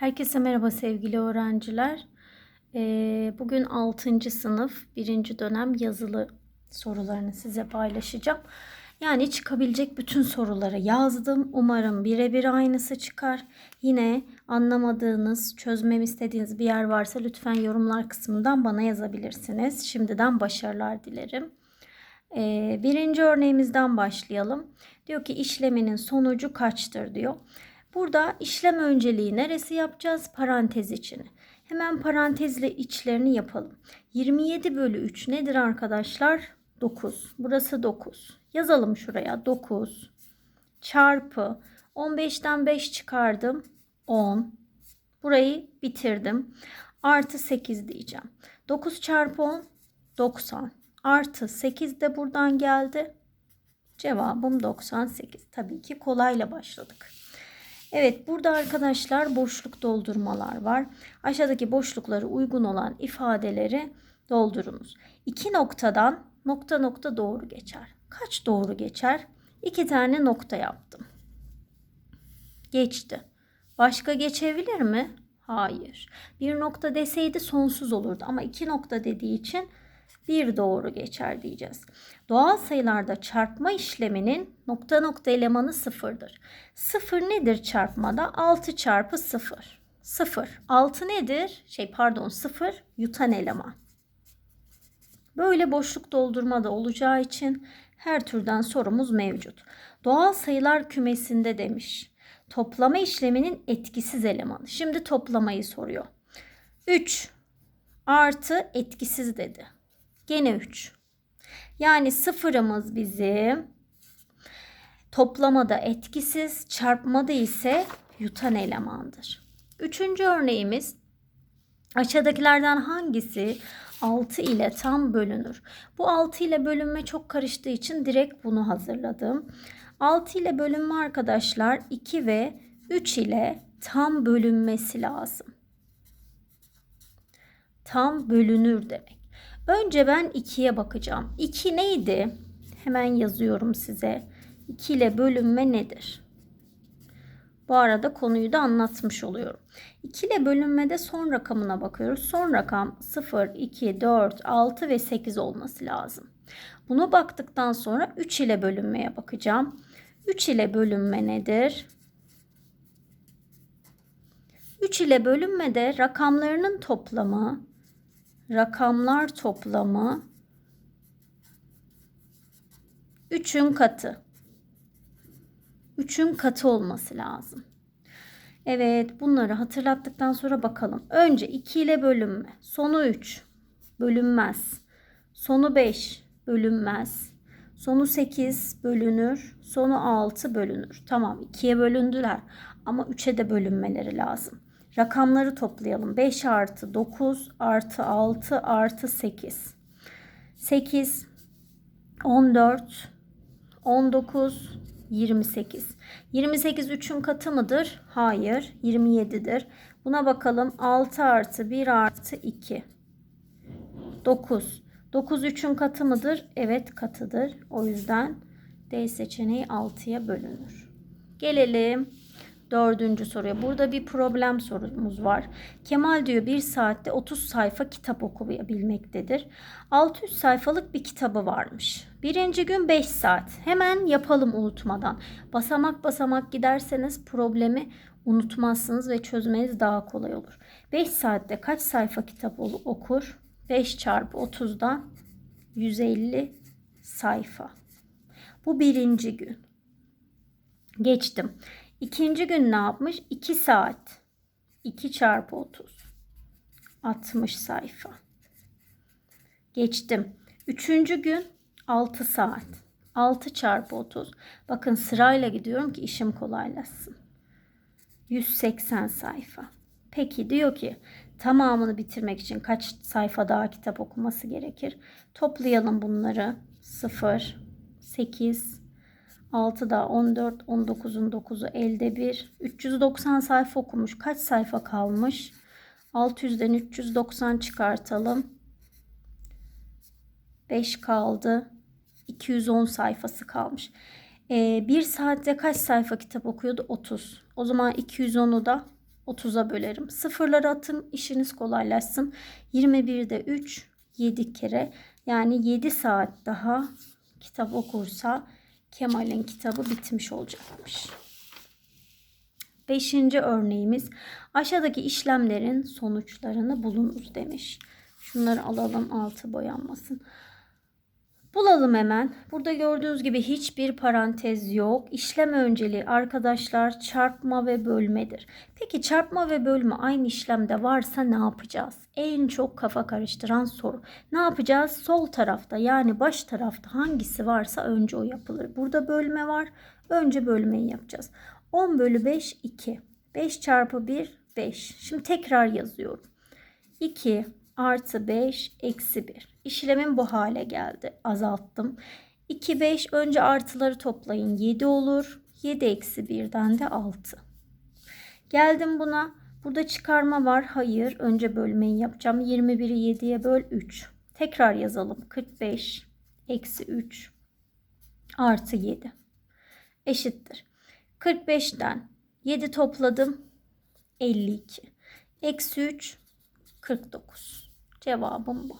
Herkese merhaba sevgili öğrenciler. Ee, bugün 6. sınıf 1. dönem yazılı sorularını size paylaşacağım. Yani çıkabilecek bütün soruları yazdım. Umarım birebir aynısı çıkar. Yine anlamadığınız, çözmemi istediğiniz bir yer varsa lütfen yorumlar kısmından bana yazabilirsiniz. Şimdiden başarılar dilerim. Ee, birinci örneğimizden başlayalım. Diyor ki işleminin sonucu kaçtır diyor. Burada işlem önceliği neresi yapacağız? Parantez içini. Hemen parantezle içlerini yapalım. 27 bölü 3 nedir arkadaşlar? 9. Burası 9. Yazalım şuraya 9 çarpı 15'ten 5 çıkardım 10. Burayı bitirdim. Artı 8 diyeceğim. 9 çarpı 10 90. Artı 8 de buradan geldi. Cevabım 98. Tabii ki kolayla başladık. Evet burada arkadaşlar boşluk doldurmalar var. Aşağıdaki boşlukları uygun olan ifadeleri doldurunuz. İki noktadan nokta nokta doğru geçer. Kaç doğru geçer? İki tane nokta yaptım. Geçti. Başka geçebilir mi? Hayır. Bir nokta deseydi sonsuz olurdu ama iki nokta dediği için bir doğru geçer diyeceğiz. Doğal sayılarda çarpma işleminin nokta nokta elemanı sıfırdır. Sıfır nedir çarpmada? 6 çarpı sıfır. Sıfır. 6 nedir? Şey pardon sıfır yutan eleman. Böyle boşluk doldurma da olacağı için her türden sorumuz mevcut. Doğal sayılar kümesinde demiş. Toplama işleminin etkisiz elemanı. Şimdi toplamayı soruyor. 3 artı etkisiz dedi. Gene 3. Yani sıfırımız bizim toplamada etkisiz, çarpmada ise yutan elemandır. Üçüncü örneğimiz aşağıdakilerden hangisi 6 ile tam bölünür? Bu 6 ile bölünme çok karıştığı için direkt bunu hazırladım. 6 ile bölünme arkadaşlar 2 ve 3 ile tam bölünmesi lazım. Tam bölünür demek. Önce ben 2'ye bakacağım. 2 neydi? Hemen yazıyorum size. 2 ile bölünme nedir? Bu arada konuyu da anlatmış oluyorum. 2 ile bölünmede son rakamına bakıyoruz. Son rakam 0, 2, 4, 6 ve 8 olması lazım. Buna baktıktan sonra 3 ile bölünmeye bakacağım. 3 ile bölünme nedir? 3 ile bölünmede rakamlarının toplamı rakamlar toplamı 3'ün katı. 3'ün katı olması lazım. Evet bunları hatırlattıktan sonra bakalım. Önce 2 ile bölünme. Sonu 3 bölünmez. Sonu 5 bölünmez. Sonu 8 bölünür. Sonu 6 bölünür. Tamam 2'ye bölündüler ama 3'e de bölünmeleri lazım. Rakamları toplayalım. 5 artı 9 artı 6 artı 8. 8, 14, 19, 28. 28 3'ün katı mıdır? Hayır. 27'dir. Buna bakalım. 6 artı 1 artı 2. 9. 9 3'ün katı mıdır? Evet katıdır. O yüzden D seçeneği 6'ya bölünür. Gelelim Dördüncü soruya. Burada bir problem sorumuz var. Kemal diyor bir saatte 30 sayfa kitap okuyabilmektedir. 600 sayfalık bir kitabı varmış. Birinci gün 5 saat. Hemen yapalım unutmadan. Basamak basamak giderseniz problemi unutmazsınız ve çözmeniz daha kolay olur. 5 saatte kaç sayfa kitap okur? 5 çarpı 30'dan 150 sayfa. Bu birinci gün. Geçtim. İkinci gün ne yapmış? 2 saat. 2 çarpı 30. 60 sayfa. Geçtim. Üçüncü gün 6 saat. 6 çarpı 30. Bakın sırayla gidiyorum ki işim kolaylaşsın. 180 sayfa. Peki diyor ki tamamını bitirmek için kaç sayfa daha kitap okuması gerekir? Toplayalım bunları. 0, 8, 6 da 14, 19'un 9'u elde 1. 390 sayfa okumuş. Kaç sayfa kalmış? 600'den 390 çıkartalım. 5 kaldı. 210 sayfası kalmış. Ee, bir saatte kaç sayfa kitap okuyordu? 30. O zaman 210'u da 30'a bölerim. Sıfırları atın işiniz kolaylaşsın. 21'de 3 7 kere yani 7 saat daha kitap okursa Kemal'in kitabı bitmiş olacakmış. Beşinci örneğimiz aşağıdaki işlemlerin sonuçlarını bulunuz demiş. Şunları alalım altı boyanmasın. Bulalım hemen. Burada gördüğünüz gibi hiçbir parantez yok. İşlem önceliği arkadaşlar çarpma ve bölmedir. Peki çarpma ve bölme aynı işlemde varsa ne yapacağız? En çok kafa karıştıran soru. Ne yapacağız? Sol tarafta yani baş tarafta hangisi varsa önce o yapılır. Burada bölme var. Önce bölmeyi yapacağız. 10 bölü 5 2. 5 çarpı 1 5. Şimdi tekrar yazıyorum. 2 artı 5 eksi 1. İşlemim bu hale geldi. Azalttım. 2 5 önce artıları toplayın 7 olur. 7 eksi 1'den de 6. Geldim buna. Burada çıkarma var. Hayır. Önce bölmeyi yapacağım. 21'i 7'ye böl 3. Tekrar yazalım. 45 eksi 3 artı 7 eşittir. 45'ten 7 topladım. 52. Eksi 3 49. Cevabım bu.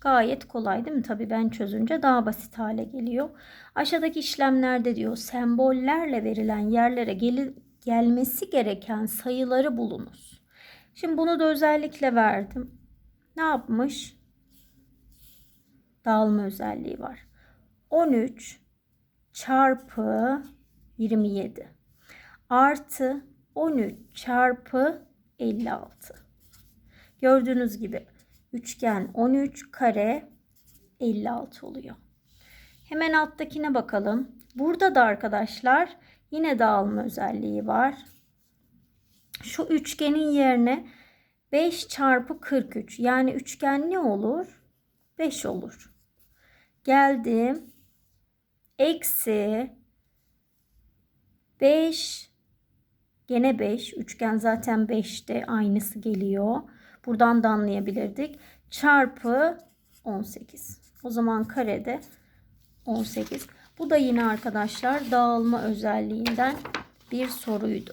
Gayet kolay değil mi? Tabii ben çözünce daha basit hale geliyor. Aşağıdaki işlemlerde diyor sembollerle verilen yerlere gel gelmesi gereken sayıları bulunuz. Şimdi bunu da özellikle verdim. Ne yapmış? Dağılma özelliği var. 13 çarpı 27 artı 13 çarpı 56. Gördüğünüz gibi üçgen 13 kare 56 oluyor. Hemen alttakine bakalım. Burada da arkadaşlar yine dağılma özelliği var. Şu üçgenin yerine 5 çarpı 43 yani üçgen ne olur? 5 olur. Geldim. Eksi 5 gene 5 üçgen zaten 5'te aynısı geliyor. Buradan da anlayabilirdik. Çarpı 18. O zaman karede 18. Bu da yine arkadaşlar dağılma özelliğinden bir soruydu.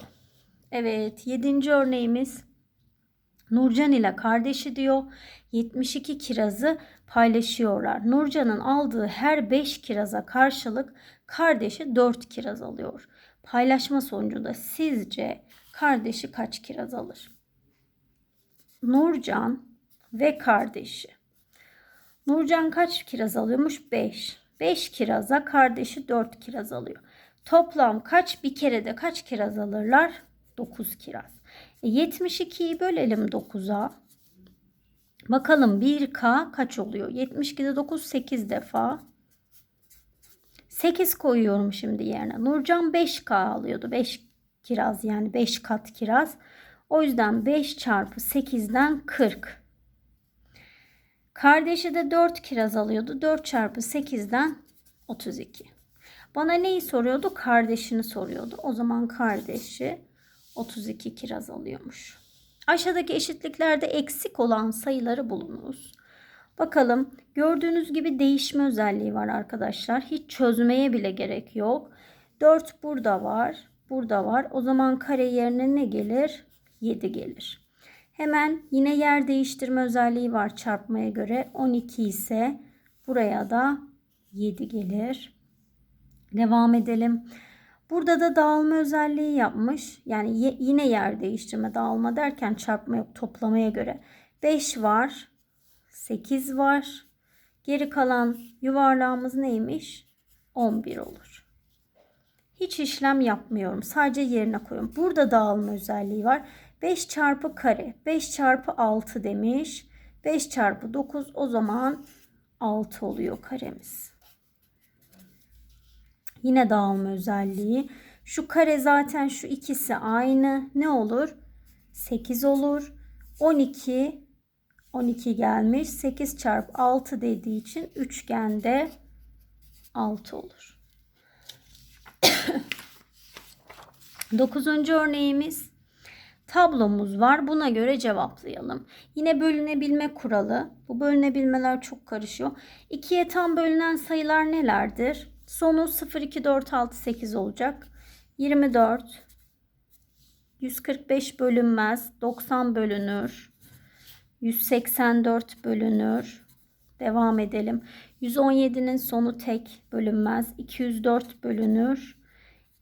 Evet 7. örneğimiz Nurcan ile kardeşi diyor 72 kirazı paylaşıyorlar. Nurcan'ın aldığı her 5 kiraza karşılık kardeşi 4 kiraz alıyor. Paylaşma sonucunda sizce kardeşi kaç kiraz alır? Nurcan ve kardeşi. Nurcan kaç kiraz alıyormuş? 5. 5 kiraza kardeşi 4 kiraz alıyor. Toplam kaç bir kerede kaç kiraz alırlar? 9 kiraz. E 72'yi bölelim 9'a. Bakalım 1K kaç oluyor? 72'de 9 8 defa. 8 koyuyorum şimdi yerine. Nurcan 5K alıyordu. 5 kiraz yani 5 kat kiraz. O yüzden 5 çarpı 8'den 40. Kardeşi de 4 kiraz alıyordu. 4 çarpı 8'den 32. Bana neyi soruyordu? Kardeşini soruyordu. O zaman kardeşi 32 kiraz alıyormuş. Aşağıdaki eşitliklerde eksik olan sayıları bulunuz. Bakalım gördüğünüz gibi değişme özelliği var arkadaşlar. Hiç çözmeye bile gerek yok. 4 burada var. Burada var. O zaman kare yerine ne gelir? 7 gelir. Hemen yine yer değiştirme özelliği var çarpmaya göre. 12 ise buraya da 7 gelir. Devam edelim. Burada da dağılma özelliği yapmış. Yani yine yer değiştirme dağılma derken çarpma yok toplamaya göre. 5 var. 8 var. Geri kalan yuvarlağımız neymiş? 11 olur. Hiç işlem yapmıyorum. Sadece yerine koyuyorum. Burada dağılma özelliği var. 5 çarpı kare. 5 çarpı 6 demiş. 5 çarpı 9 o zaman 6 oluyor karemiz. Yine dağılma özelliği. Şu kare zaten şu ikisi aynı. Ne olur? 8 olur. 12 12 gelmiş. 8 çarpı 6 dediği için üçgende 6 olur. Dokuzuncu örneğimiz tablomuz var. Buna göre cevaplayalım. Yine bölünebilme kuralı. Bu bölünebilmeler çok karışıyor. 2'ye tam bölünen sayılar nelerdir? Sonu 0, 2, 4, 6, 8 olacak. 24, 145 bölünmez. 90 bölünür. 184 bölünür. Devam edelim. 117'nin sonu tek bölünmez. 204 bölünür.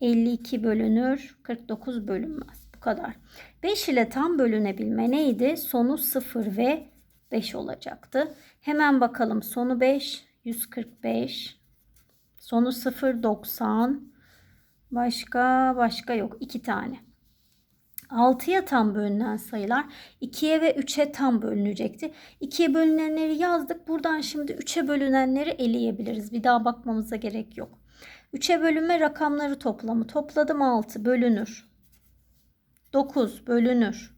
52 bölünür. 49 bölünmez. Kadar. 5 ile tam bölünebilme neydi? Sonu 0 ve 5 olacaktı. Hemen bakalım. Sonu 5, 145. Sonu 0, 90. Başka başka yok. 2 tane. 6'ya tam bölünen sayılar 2'ye ve 3'e tam bölünecekti. 2'ye bölünenleri yazdık. Buradan şimdi 3'e bölünenleri eleyebiliriz. Bir daha bakmamıza gerek yok. 3'e bölünme rakamları toplamı. Topladım 6 bölünür. 9 bölünür.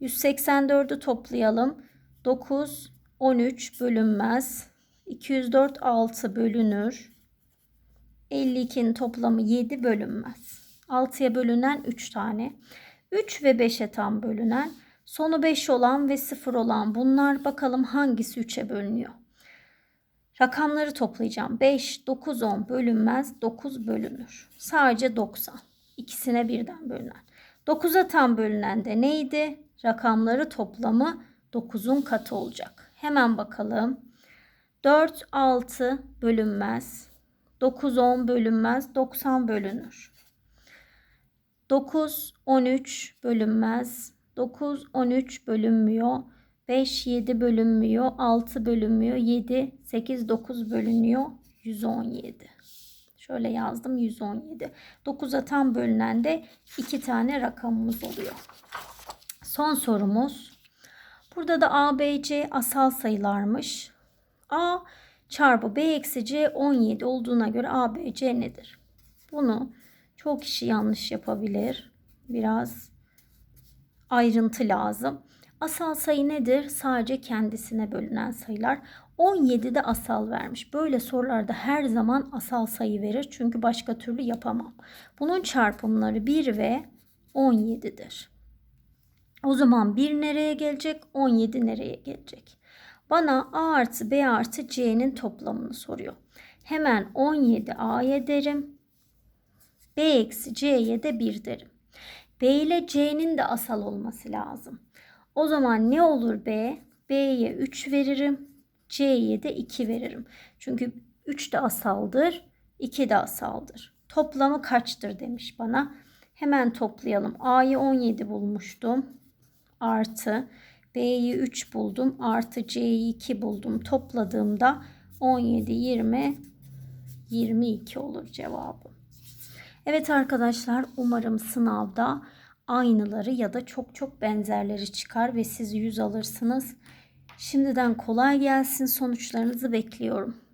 184'ü toplayalım. 9, 13 bölünmez. 204, 6 bölünür. 52'nin toplamı 7 bölünmez. 6'ya bölünen 3 tane. 3 ve 5'e tam bölünen. Sonu 5 olan ve 0 olan bunlar bakalım hangisi 3'e bölünüyor. Rakamları toplayacağım. 5, 9, 10 bölünmez. 9 bölünür. Sadece 90. İkisine birden bölünen. 9'a tam bölünen de neydi? Rakamları toplamı 9'un katı olacak. Hemen bakalım. 4, 6 bölünmez. 9, 10 bölünmez. 90 bölünür. 9, 13 bölünmez. 9, 13 bölünmüyor. 5, 7 bölünmüyor. 6 bölünmüyor. 7, 8, 9 bölünüyor. 117. Şöyle yazdım 117. 9'a tam bölünen de 2 tane rakamımız oluyor. Son sorumuz. Burada da A, B, C asal sayılarmış. A çarpı B eksi C 17 olduğuna göre A, B, C nedir? Bunu çok kişi yanlış yapabilir. Biraz ayrıntı lazım. Asal sayı nedir? Sadece kendisine bölünen sayılar. 17 de asal vermiş. Böyle sorularda her zaman asal sayı verir. Çünkü başka türlü yapamam. Bunun çarpımları 1 ve 17'dir. O zaman 1 nereye gelecek? 17 nereye gelecek? Bana A artı B artı C'nin toplamını soruyor. Hemen 17 A'ya derim. B eksi C'ye de 1 derim. B ile C'nin de asal olması lazım. O zaman ne olur B? B'ye 3 veririm. C'ye de 2 veririm. Çünkü 3 de asaldır. 2 de asaldır. Toplamı kaçtır demiş bana. Hemen toplayalım. A'yı 17 bulmuştum. Artı B'yi 3 buldum. Artı C'yi 2 buldum. Topladığımda 17, 20, 22 olur cevabım. Evet arkadaşlar umarım sınavda aynıları ya da çok çok benzerleri çıkar ve siz 100 alırsınız. Şimdiden kolay gelsin sonuçlarınızı bekliyorum.